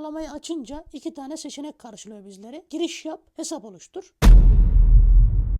uygulamayı açınca iki tane seçenek karşılıyor bizleri. Giriş yap, hesap oluştur.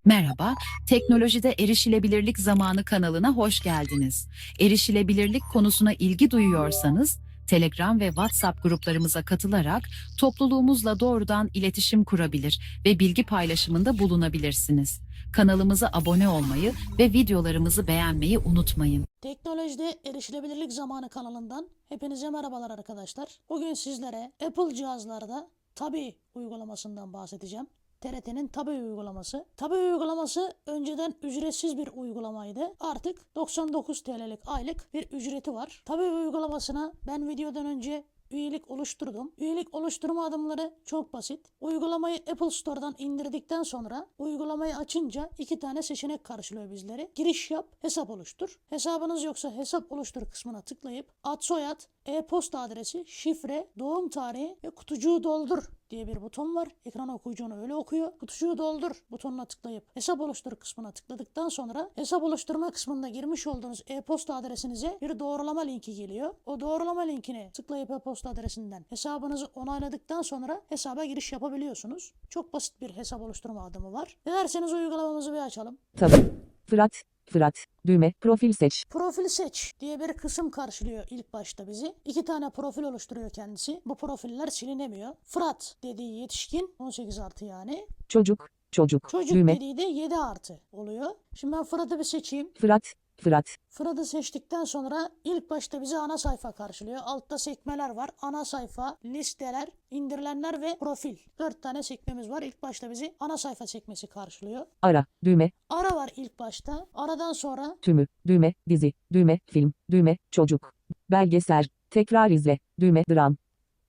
Merhaba, Teknolojide Erişilebilirlik Zamanı kanalına hoş geldiniz. Erişilebilirlik konusuna ilgi duyuyorsanız, Telegram ve WhatsApp gruplarımıza katılarak topluluğumuzla doğrudan iletişim kurabilir ve bilgi paylaşımında bulunabilirsiniz. Kanalımıza abone olmayı ve videolarımızı beğenmeyi unutmayın. Teknolojide Erişilebilirlik Zamanı kanalından hepinize merhabalar arkadaşlar. Bugün sizlere Apple cihazlarda Tabi uygulamasından bahsedeceğim. TRT'nin Tabi uygulaması. Tabi uygulaması önceden ücretsiz bir uygulamaydı. Artık 99 TL'lik aylık bir ücreti var. Tabi uygulamasına ben videodan önce üyelik oluşturdum. Üyelik oluşturma adımları çok basit. Uygulamayı Apple Store'dan indirdikten sonra uygulamayı açınca iki tane seçenek karşılıyor bizleri. Giriş yap, hesap oluştur. Hesabınız yoksa hesap oluştur kısmına tıklayıp ad soyad, e-posta adresi, şifre, doğum tarihi ve kutucuğu doldur diye bir buton var. Ekran okuyucunu öyle okuyor. Kutucuğu doldur butonuna tıklayıp hesap oluştur kısmına tıkladıktan sonra hesap oluşturma kısmında girmiş olduğunuz e-posta adresinize bir doğrulama linki geliyor. O doğrulama linkini tıklayıp e-posta adresinden hesabınızı onayladıktan sonra hesaba giriş yapabiliyorsunuz. Çok basit bir hesap oluşturma adımı var. Dilerseniz uygulamamızı bir açalım. Tabii. Fırat, Fırat, düğme, profil seç. Profil seç diye bir kısım karşılıyor ilk başta bizi. İki tane profil oluşturuyor kendisi. Bu profiller silinemiyor. Fırat dediği yetişkin 18 artı yani. Çocuk, çocuk, Çocuk düğme, dediği de 7 artı oluyor. Şimdi ben Fırat'ı bir seçeyim. Fırat, Fırat, Fırat'ı seçtikten sonra ilk başta bizi ana sayfa karşılıyor. Altta sekmeler var. Ana sayfa, listeler, indirilenler ve profil. 4 tane sekmemiz var. İlk başta bizi ana sayfa sekmesi karşılıyor. ara, düğme, Ara var ilk başta. Aradan sonra tümü, düğme, dizi, düğme, film, düğme, çocuk, belgesel, tekrar izle, düğme, dram.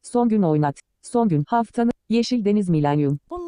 Son gün oynat, son gün, haftanın, Yeşil Deniz Milenyum, bunlar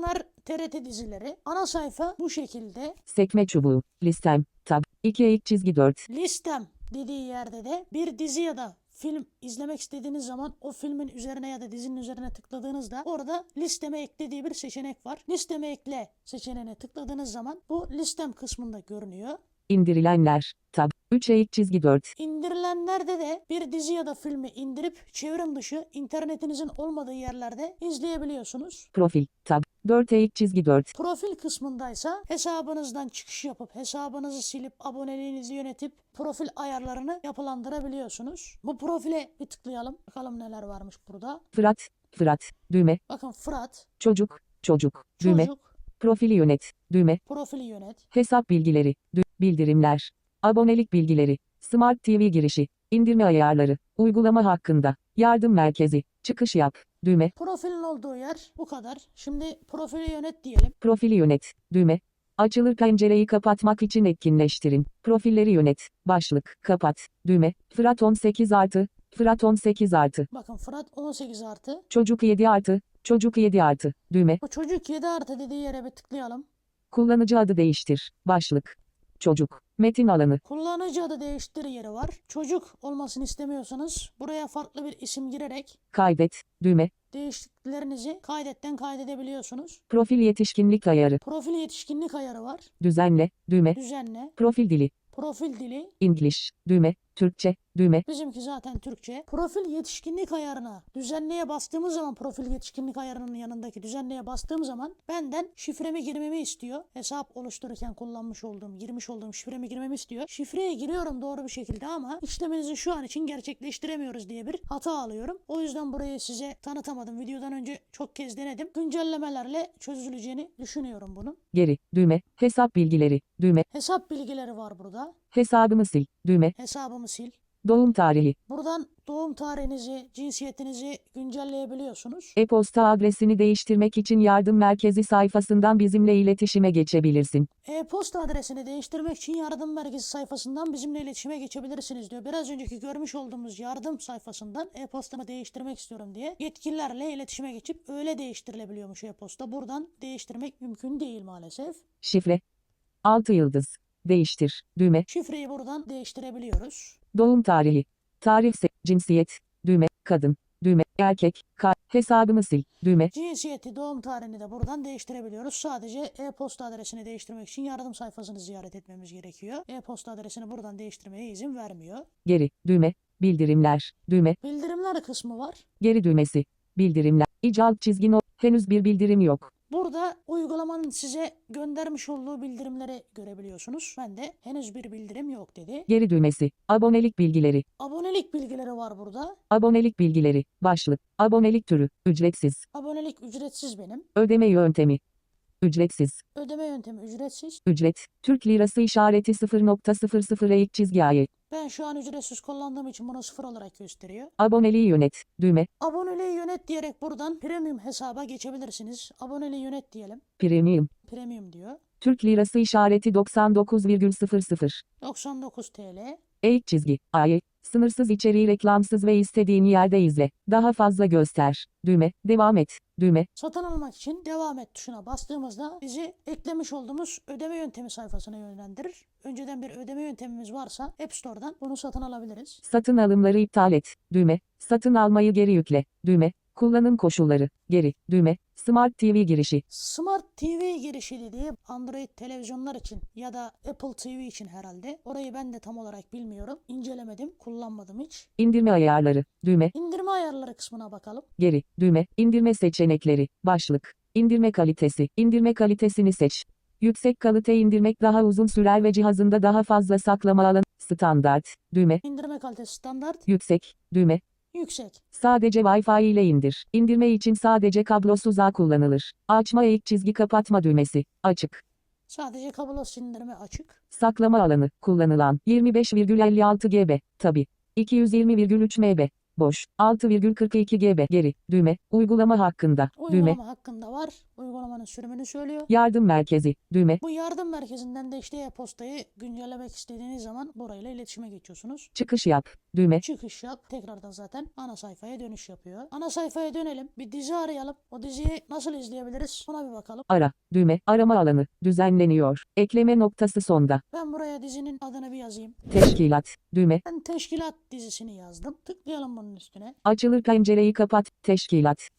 TRT dizileri. Ana sayfa bu şekilde. sekme çubuğu, listem, tab, 2 eğik çizgi 4, Listem dediği yerde de bir dizi ya da film izlemek istediğiniz zaman o filmin üzerine ya da dizinin üzerine tıkladığınızda orada listeme eklediği bir seçenek var. Listeme ekle seçeneğine tıkladığınız zaman bu listem kısmında görünüyor. indirilenler, tab, 3 eğik çizgi 4, İndirilenlerde de bir dizi ya da filmi indirip çevrim dışı internetinizin olmadığı yerlerde izleyebiliyorsunuz. profil, tab, 4 eğik çizgi 4, Profil kısmındaysa hesabınızdan çıkış yapıp hesabınızı silip aboneliğinizi yönetip profil ayarlarını yapılandırabiliyorsunuz. Bu profile bir tıklayalım. Bakalım neler varmış burada. Fırat, Fırat, düğme, Bakın Fırat, çocuk, çocuk, düğme, çocuk, profili yönet, düğme, profili yönet. Hesap bilgileri, dü- bildirimler, abonelik bilgileri, Smart TV girişi, indirme ayarları, uygulama hakkında, yardım merkezi, çıkış yap, düğme, Profilin olduğu yer bu kadar. Şimdi profili yönet diyelim. profili yönet, düğme. Açılır pencereyi kapatmak için etkinleştirin. Profilleri yönet, başlık, kapat, düğme, Fırat 18 artı, Fırat 18 artı, Bakın Fırat 18 artı. çocuk 7 artı, çocuk 7 artı, düğme, Bu çocuk 7 artı dediği yere bir tıklayalım. kullanıcı adı değiştir, başlık, çocuk, metin alanı, Kullanıcı adı değiştir yeri var. Çocuk olmasını istemiyorsanız buraya farklı bir isim girerek kaydet, düğme, değişikliklerinizi kaydetten kaydedebiliyorsunuz. profil yetişkinlik ayarı, Profil yetişkinlik ayarı var. düzenle, düğme, Düzenle. profil dili, Profil dili. English, düğme, Türkçe, düğme, Bizimki zaten Türkçe. Profil yetişkinlik ayarına düzenleye bastığımız zaman profil yetişkinlik ayarının yanındaki düzenleye bastığım zaman benden şifremi girmemi istiyor. Hesap oluştururken kullanmış olduğum, girmiş olduğum şifremi girmemi istiyor. Şifreye giriyorum doğru bir şekilde ama işleminizi şu an için gerçekleştiremiyoruz diye bir hata alıyorum. O yüzden burayı size tanıtamadım. Videodan önce çok kez denedim. Güncellemelerle çözüleceğini düşünüyorum bunun. geri, düğme, hesap bilgileri, düğme, Hesap bilgileri var burada. Hesabımı sil, düğme, Hesabımı sil. doğum tarihi, Buradan doğum tarihinizi, cinsiyetinizi güncelleyebiliyorsunuz. e-posta adresini değiştirmek için yardım merkezi sayfasından bizimle iletişime geçebilirsin. E-posta adresini değiştirmek için yardım merkezi sayfasından bizimle iletişime geçebilirsiniz diyor. Biraz önceki görmüş olduğumuz yardım sayfasından e-postamı değiştirmek istiyorum diye yetkililerle iletişime geçip öyle değiştirilebiliyormuş e-posta. Buradan değiştirmek mümkün değil maalesef. Şifre, 6 yıldız, değiştir, düğme, Şifreyi buradan değiştirebiliyoruz. doğum tarihi, tarih, cinsiyet, düğme, kadın, düğme, erkek, ka- hesabımı sil, düğme, Cinsiyeti, doğum tarihini de buradan değiştirebiliyoruz. Sadece e-posta adresini değiştirmek için yardım sayfasını ziyaret etmemiz gerekiyor. E-posta adresini buradan değiştirmeye izin vermiyor. geri, düğme, bildirimler, düğme, Bildirimler kısmı var. geri düğmesi, Bildirimler. İc alt çizgi no. Henüz bir bildirim yok. Burada uygulamanın size göndermiş olduğu bildirimleri görebiliyorsunuz. Ben de henüz bir bildirim yok dedi. Geri düğmesi. Abonelik bilgileri. Abonelik bilgileri var burada. Abonelik bilgileri. Başlık. Abonelik türü. Ücretsiz. Abonelik ücretsiz benim. Ödeme yöntemi. Ücretsiz. Ödeme yöntemi ücretsiz. Ücret. Türk lirası işareti 0.00 eğik çizgi ayı. Ben şu an ücretsiz kullandığım için bunu sıfır olarak gösteriyor. Aboneliği yönet. Düğme. Aboneliği yönet diyerek buradan premium hesaba geçebilirirsiniz. Aboneliği yönet diyelim. Premium. Premium diyor. Türk lirası işareti 99,00. 99 TL. Eğik çizgi. Ayı. Sınırsız içeriği reklamsız ve istediğin yerde izle. Daha fazla göster. Düğme. Devam et. Düğme. Satın almak için devam et tuşuna bastığımızda bizi eklemiş olduğumuz ödeme yöntemi sayfasına yönlendirir. Önceden bir ödeme yöntemimiz varsa App Store'dan bunu satın alabiliriz. Satın alımları iptal et. Düğme. Satın almayı geri yükle. Düğme. Kullanım koşulları. Geri. Düğme. Smart TV girişi. Smart TV girişi dediği Android televizyonlar için ya da Apple TV için herhalde. Orayı ben de tam olarak bilmiyorum. İncelemedim, kullanmadım hiç. İndirme ayarları. Düğme. İndirme ayarları kısmına bakalım. Geri. Düğme. İndirme seçenekleri. Başlık. İndirme kalitesi. İndirme kalitesini seç. Yüksek kalite indirmek daha uzun sürer ve cihazında daha fazla saklama alanı. Standart. Düğme. İndirme kalitesi standart, Yüksek. Düğme. Yüksek. Sadece Wi-Fi ile indir. İndirme için sadece kablosuz ağ kullanılır. Açma eğik çizgi kapatma düğmesi. Açık. Sadece kablosuz indirme açık. Saklama alanı. Kullanılan. 25,56 GB. Tabi. 220,3 MB. Boş. 6,42 GB. Geri. Düğme. Uygulama hakkında. Düğme. Uygulama hakkında var. Uygulamanın sürümünü söylüyor. Yardım merkezi. Düğme. Bu yardım merkezinden de işte e-postayı güncellemek istediğiniz zaman burayla iletişime geçiyorsunuz. Çıkış yap. Düğme. Çıkış yap. Tekrardan zaten ana sayfaya dönüş yapıyor. Ana sayfaya dönelim. Bir dizi arayalım. O diziyi nasıl izleyebiliriz? Buna bir bakalım. Ara. Düğme. Arama alanı. Düzenleniyor. Ekleme noktası sonda. Ben buraya dizinin adını bir yazayım. Teşkilat. Düğme. Ben Teşkilat dizisini yazdım. Tıklayalım bunun üstüne. Açılır pencereyi kapat. Teşkilat.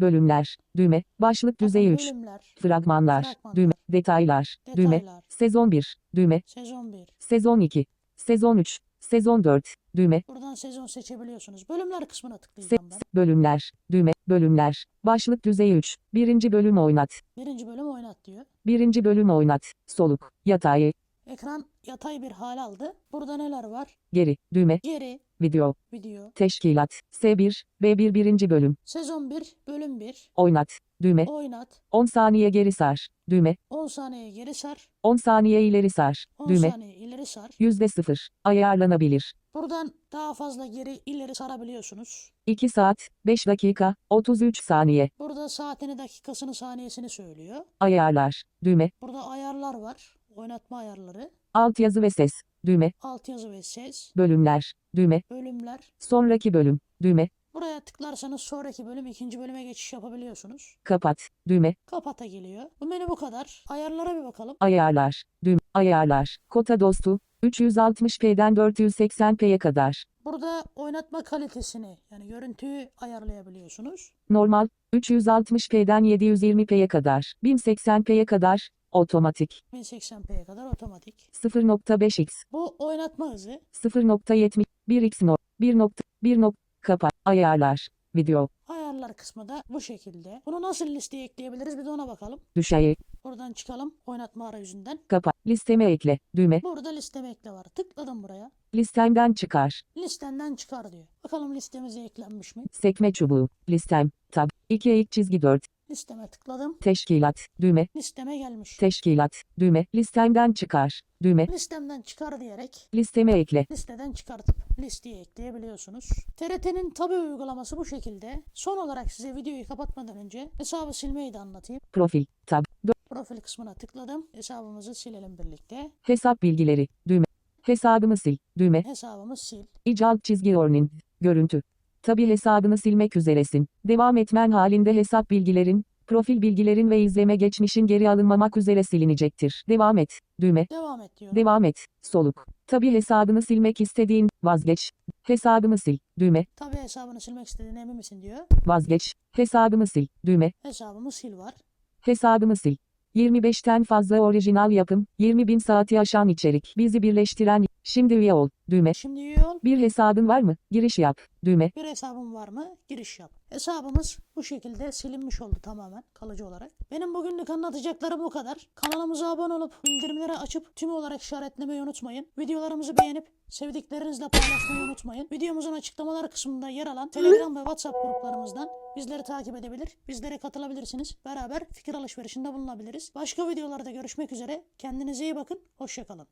Bölümler. Düğme. Başlık Bakın düzey 3. Bölümler. Fragmanlar. Fragmanlar. Düğme. Detaylar. Düğme. Detaylar. Sezon 1. Düğme. Sezon 1. Sezon 2. Sezon 3. Sezon 4. Düğme. Buradan sezon seçebiliyorsunuz. Bölümler kısmına Se- tıklayacağım ben. bölümler. Düğme. Bölümler. Başlık düzey 3. Birinci bölüm oynat. Birinci bölüm oynat diyor. Birinci bölüm oynat. Soluk. Yatayı. Ekran yatay bir hal aldı. Burada neler var? Geri. Düğme. Geri, Video. video, Teşkilat. S1. B1 birinci bölüm. sezon 1, bölüm 1, Oynat. Düğme. oynat, 10 saniye geri sar. Düğme. 10 saniye geri sar, 10 saniye ileri sar. 10 Düğme. saniye ileri sar. Yüzde sıfır. Ayarlanabilir. Buradan daha fazla geri ileri sarabiliyorsunuz. 2 saat, 5 dakika, 33 saniye. Burada saatini, dakikasını, saniyesini söylüyor. Ayarlar. Düğme. Burada ayarlar var. Oynatma ayarları, Altyazı ve ses. Düğme. altyazı ve ses, Bölümler. Düğme. bölümler. Sonraki bölüm. Düğme. Buraya tıklarsanız sonraki bölüm ikinci bölüme geçiş yapabiliyorsunuz. Kapat. Düğme. Kapata geliyor. Bu menü bu kadar. Ayarlara bir bakalım. Ayarlar. Düğme. Ayarlar. Kota dostu. 360p'den 480p'ye kadar. Burada oynatma kalitesini yani görüntüyü ayarlayabiliyorsunuz. Normal. 360p'den 720p'ye kadar. 1080p'ye kadar. Otomatik. 1080p'ye kadar otomatik. 0.5x. Bu oynatma hızı. 0.70. 1x no. 1.1 nok. Kapat. Ayarlar. Video. Ayarlar kısmı da bu şekilde. Bunu nasıl listeye ekleyebiliriz bir de ona bakalım. Düşey. Buradan çıkalım oynatma arayüzünden. Kapat. Listeme ekle. Düğme. Burada listeme ekle var. Tıkladım buraya. Listemden çıkar. Listenden çıkar diyor. Bakalım listemize eklenmiş mi? Sekme çubuğu. Listem. Tab. 2 eğik çizgi 4. Listeme tıkladım. Teşkilat. Düğme. Listeme gelmiş. Teşkilat. Düğme. Listemden çıkar. Düğme. Listemden çıkar diyerek Listeme ekle. listeden çıkartıp listeye ekleyebiliyorsunuz. TRT'nin tabi uygulaması bu şekilde. Son olarak size videoyu kapatmadan önce hesabı silmeyi de anlatayım. Profil. Tab. Profil kısmına tıkladım. Hesabımızı silelim birlikte. Hesap bilgileri. Düğme. Hesabımı sil. Düğme. Hesabımı sil. İcal çizgi ornin. Görüntü. Tabi hesabını silmek üzeresin. Devam etmen halinde hesap bilgilerin, profil bilgilerin ve izleme geçmişin geri alınmamak üzere silinecektir. Devam et. Düğme. Devam et diyorum. Devam et. Soluk. Tabi hesabını silmek istediğin, vazgeç. Hesabımı sil. Düğme. Tabi hesabını silmek istediğine emin misin diyor. Vazgeç. Hesabımı sil. Düğme. Hesabımı sil var. Hesabımı sil. 25'ten fazla orijinal yapım, 20 bin saati aşan içerik. Bizi birleştiren Şimdi üye ol. Düğme. Şimdi üye ol. Bir hesabın var mı? Giriş yap. Düğme. Bir hesabım var mı? Giriş yap. Hesabımız bu şekilde silinmiş oldu tamamen kalıcı olarak. Benim bugünlük anlatacaklarım bu kadar. Kanalımıza abone olup bildirimleri açıp tüm olarak işaretlemeyi unutmayın. Videolarımızı beğenip sevdiklerinizle paylaşmayı unutmayın. Videomuzun açıklamalar kısmında yer alan Telegram ve WhatsApp gruplarımızdan bizleri takip edebilir, bizlere katılabilirsiniz. Beraber fikir alışverişinde bulunabiliriz. Başka videolarda görüşmek üzere. Kendinize iyi bakın. Hoşçakalın.